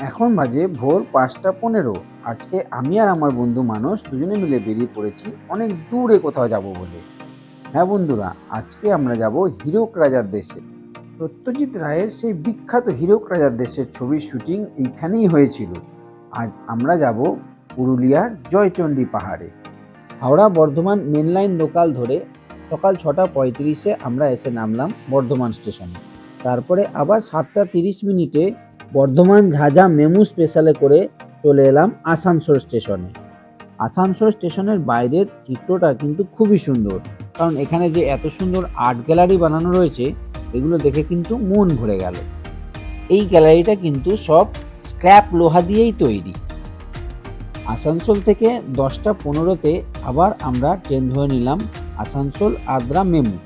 এখন বাজে ভোর পাঁচটা পনেরো। আজকে আমি আর আমার বন্ধু মানুষ দুজনে মিলে বেরিয়ে পড়েছি অনেক দূরে কোথাও যাব বলে। হ্যাঁ বন্ধুরা, আজকে আমরা যাব হীরক রাজার দেশে। সত্যজিৎ রায়ের সেই বিখ্যাত হীরক রাজার দেশের ছবির শুটিং এইখানেই হয়েছিল। আজ আমরা যাব পুরুলিয়ার জয়চণ্ডী পাহাড়ে। Howrah Bardhaman main line local ধরে সকাল ছটা পঁয়ত্রিশে আমরা এসে নামলাম বর্ধমান স্টেশনে। তারপরে আবার সাতটা তিরিশ মিনিটে বর্ধমান ঝাঝা মেমু স্পেশালে করে চলে এলাম আসানসোল স্টেশনে। আসানসোল স্টেশনের বাইরের চিত্রটা কিন্তু খুবই সুন্দর, কারণ এখানে যে এত সুন্দর আর্ট গ্যালারি বানানো রয়েছে, এগুলো দেখে কিন্তু মন ভরে গেল। এই গ্যালারিটা কিন্তু সব স্ক্র্যাপ লোহা দিয়েই তৈরি। আসানসোল থেকে দশটা পনেরোতে আবার আমরা ট্রেন ধরে নিলাম আসানসোল আদ্রা মেমু।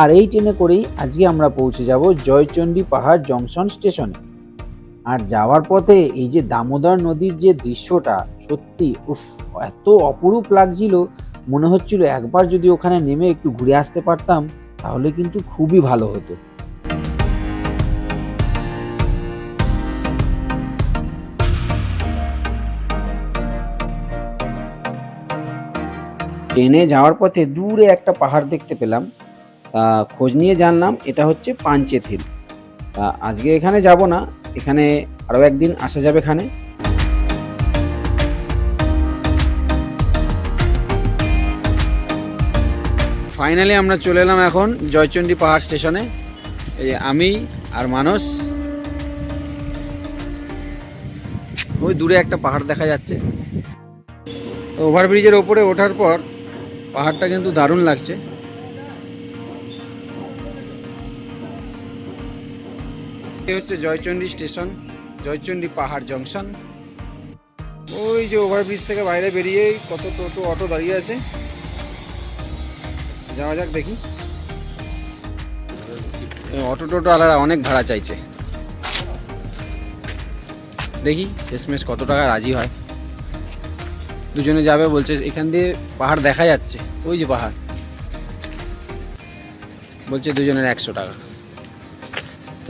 আর এই ট্রেনে করেই আজকে আমরা পৌঁছে যাব জয়চণ্ডী পাহাড় জংশন স্টেশনে। আর যাওয়ার পথে এই যে দামোদর নদীর যে দৃশ্যটা, সত্যি উফ, এত অপরূপ লাগছিল। মনে হচ্ছিল একবার যদি ওখানে নেমে একটু ঘুরে আসতে পারতাম, তাহলে কিন্তু খুবই ভালো হতো। ট্রেনে যাওয়ার পথে দূরে একটা পাহাড় দেখতে পেলাম। তা খোঁজ নিয়ে জানলাম, এটা হচ্ছে তা আজকে এখানে যাব না এখানে আরও একদিন আসা যাবে এখানে। ফাইনালি আমরা চলে এলাম এখন জয়চণ্ডী পাহাড় স্টেশনে। এই আমি আর মানস। ওই দূরে একটা পাহাড় দেখা যাচ্ছে। তো ওভারব্রিজের ওপরে ওঠার পর পাহাড়টা কিন্তু দারুণ লাগছে। এই হচ্ছে জয়চণ্ডী স্টেশন জয়চণ্ডী পাহাড় জংশন। ওই যে ওভারব্রিজ থেকে বাইরে বেরিয়ে কত টোটো, অটো দাঁড়িয়ে আছে। যাওয়া যাক দেখি। অটো টোটো আলাদা অনেক ভাড়া চাইছে। দেখি শেষমেশ কত টাকা রাজি হয়। দুজনে যাবে বলছে, এখান দিয়ে পাহাড় দেখা যাচ্ছে। ওই যে পাহাড়। বলছে, দুজনের একশো টাকা।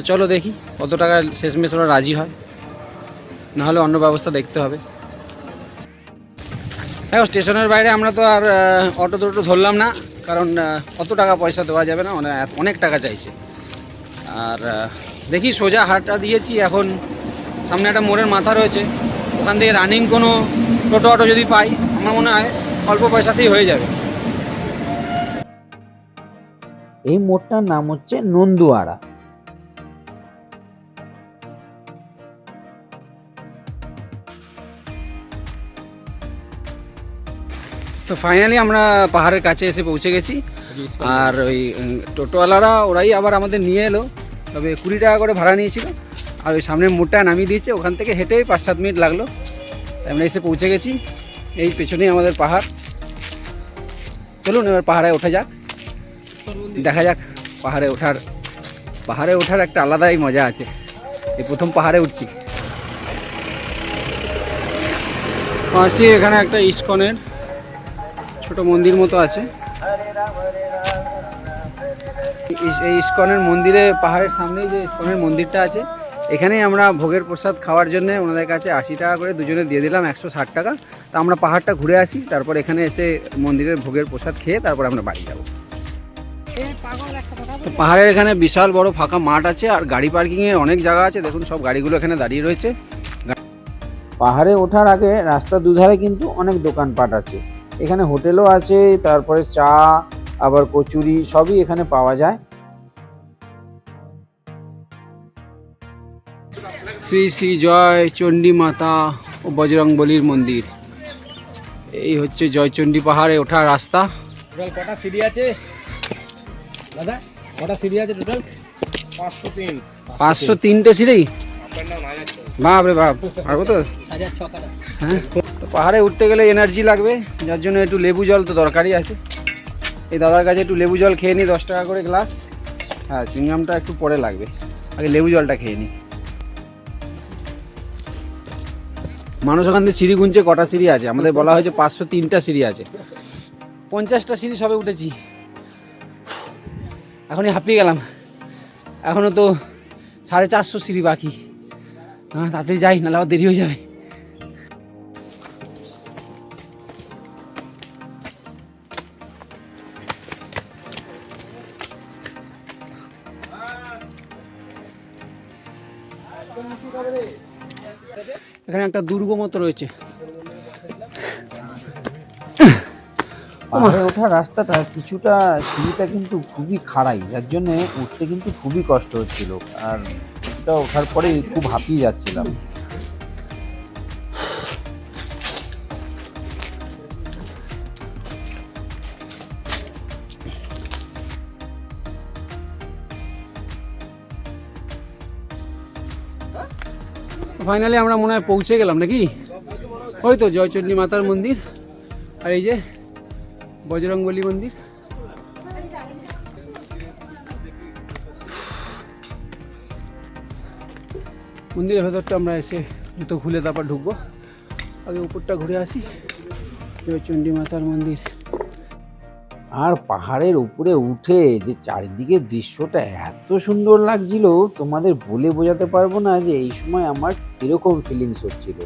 তো চলো দেখি কত টাকা শেষমেশ ওরা রাজি হয়। নাহলে অন্য ব্যবস্থা দেখতে হবে। দেখো, স্টেশনের বাইরে আমরা তো আর অটো টোটো ধরলাম না, কারণ অত টাকা পয়সা দেওয়া যাবে না মানে অনেক টাকা চাইছে। আর দেখি সোজা হাটটা দিয়েছি, এখন সামনে একটা মোড়ের মাথা রয়েছে। ওখান থেকে রানিং কোনো টোটো অটো যদি পাই, আমার মনে হয় অল্প পয়সাতেই হয়ে যাবে। এই মোড়টার নাম হচ্ছে নন্দুয়ারা। তো ফাইনালি আমরা পাহাড়ের কাছে এসে পৌঁছে গেছি। আর ওই টোটোওয়ালারা ওরাই আবার আমাদের নিয়ে এলো। তবে কুড়ি টাকা করে ভাড়া নিয়েছিল। আর ওই সামনের মোড়টা নামিয়ে দিয়েছে। ওখান থেকে হেঁটেই পাঁচ সাত মিনিট লাগল। তাই আমরা এসে পৌঁছে গেছি। এই পেছনেই আমাদের পাহাড়। চলুন এবার পাহাড়ে ওঠা যাক। দেখা যাক পাহাড়ে ওঠার পাহাড়ে ওঠার একটা আলাদাই মজা আছে। এই প্রথম পাহাড়ে উঠছি। পাশে এখানে একটা ইস্কনের ছোট মন্দির মতো আছে। এই- ইস্কনের মন্দিরে, পাহাড়ের সামনেই যে ইস্কনের মন্দিরটা আছে, এখানেই আমরা ভোগের প্রসাদ খাওয়ার জন্য ওনাদের কাছে আশি টাকা করে দুজনে দিয়ে দিলাম, একশো ষাট টাকা। তা আমরা পাহাড়টা ঘুরে আসি, তারপর এখানে এসে মন্দিরের ভোগের প্রসাদ খেয়ে তারপর আমরা বাড়ি যাব। তো পাহাড়ের এখানে বিশাল বড় ফাঁকা মাঠ আছে, আর গাড়ি পার্কিংয়ের অনেক জায়গা আছে, দেখুন সব গাড়িগুলো এখানে দাঁড়িয়ে রয়েছে। পাহাড়ে ওঠার আগে রাস্তার দুধারে কিন্তু অনেক দোকানপাট আছে। এখানে হোটেলও আছে তারপরে চা আবার কচুরি সবই এখানে পাওয়া যায়। শ্রী শ্রী জয় চণ্ডী মাতা ও বজরংবলীর মন্দির। এই হচ্ছে জয়চণ্ডী পাহাড়ে ওঠার রাস্তা। টোটাল কটা সিঁড়ি আছে? দাদা কটা সিঁড়ি আছে টোটাল পাঁচশো তিন। পাঁচশো তিনটে সিঁড়ি? বাপ রে বাপ পারব তো হাজার ছ কাটা। হ্যাঁ? তো পাহাড়ে উঠতে গেলে এনার্জি লাগবে, যার জন্য একটু লেবু জল তো দরকারই আছে। এই দাদার কাছে একটু লেবু জল খেয়ে নিই দশ টাকা করে গ্লাস হ্যাঁ চুইংগামটা একটু পরে লাগবে। আগে লেবু জলটা খেয়ে নিই মানুষ ওখান থেকে সিঁড়ি গুনছে, কটা সিঁড়ি আছে? আমাদের বলা হয়েছে পাঁচশো তিনটা সিঁড়ি আছে। পঞ্চাশটা সিঁড়ি সবে উঠেছি। এখনই হাঁপিয়ে গেলাম। এখনও তো সাড়ে চারশো সিঁড়ি বাকি। হ্যাঁ তাড়াতাড়ি যাই, নাহলে আবার দেরি হয়ে যাবে। এখানে একটা দুর্গ মতো রয়েছে। পাহাড়ে ওঠার রাস্তাটা কিছুটা, সিঁড়িটা কিন্তু খুবই খাড়াই, যার জন্যে উঠতে কিন্তু খুবই কষ্ট হচ্ছিল। আর ওঠার পরে খুব হাঁপিয়ে যাচ্ছিলাম। ফাইনালি আমরা মনে হয় পৌঁছে গেলাম নাকি? ওই তো জয়চণ্ডী মাতার মন্দির আর এই যে বজরংবলী মন্দির। মন্দিরের ভেতরটা আমরা এসে জুতো খুলে তারপর ঢুকবো। আগে উপরটা ঘুরে আসি। জয়চণ্ডী মাতার মন্দির। আর পাহাড়ের উপরে উঠে যে চারিদিকে দৃশ্যটা এত সুন্দর লাগছিল, তোমাদের বলে বোঝাতে পারব না যে এই সময় আমার কীরকম ফিলিংস হচ্ছিল।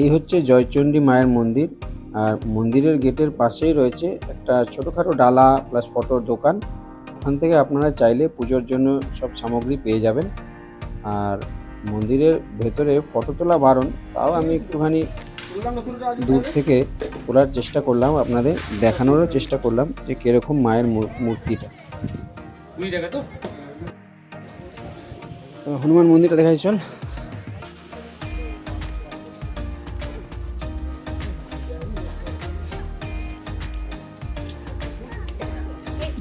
এই হচ্ছে জয়চণ্ডী মায়ের মন্দির। আর মন্দিরের গেটের পাশেই রয়েছে একটা ছোটোখাটো ডালা প্লাস ফটোর দোকান। ওখান থেকে আপনারা চাইলে পুজোর জন্য সব সামগ্রী পেয়ে যাবেন। আর মন্দিরের ভেতরে ফটো তোলা বারণ তাও আমি একটুখানি দূর থেকে তোলার চেষ্টা করলাম আপনাদের দেখানোরও চেষ্টা করলাম যে কীরকম মায়ের মূর্তিটা। হনুমান মন্দিরটা দেখাই চল।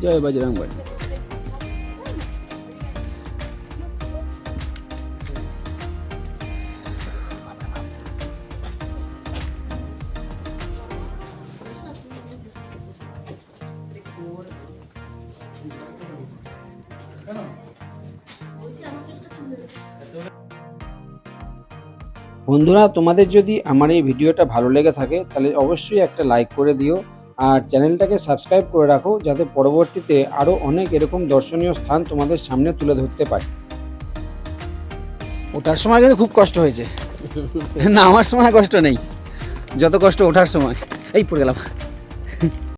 জয় বজরং বলী বন্ধুরা, তোমাদের যদি আমার এই ভিডিওটা ভালো লেগে থাকে, তাহলে অবশ্যই একটা লাইক করে দিও। আর চ্যানেলটাকে সাবস্ক্রাইব করে রাখো যাতে পরবর্তীতে আরও অনেক এরকম দর্শনীয় স্থান তোমাদের সামনে তুলে ধরতে পারি। ওঠার সময় কিন্তু খুব কষ্ট হয়েছে। না, আমার সময় কষ্ট নেই। যত কষ্ট ওঠার সময়। এই পড়ে গেলাম।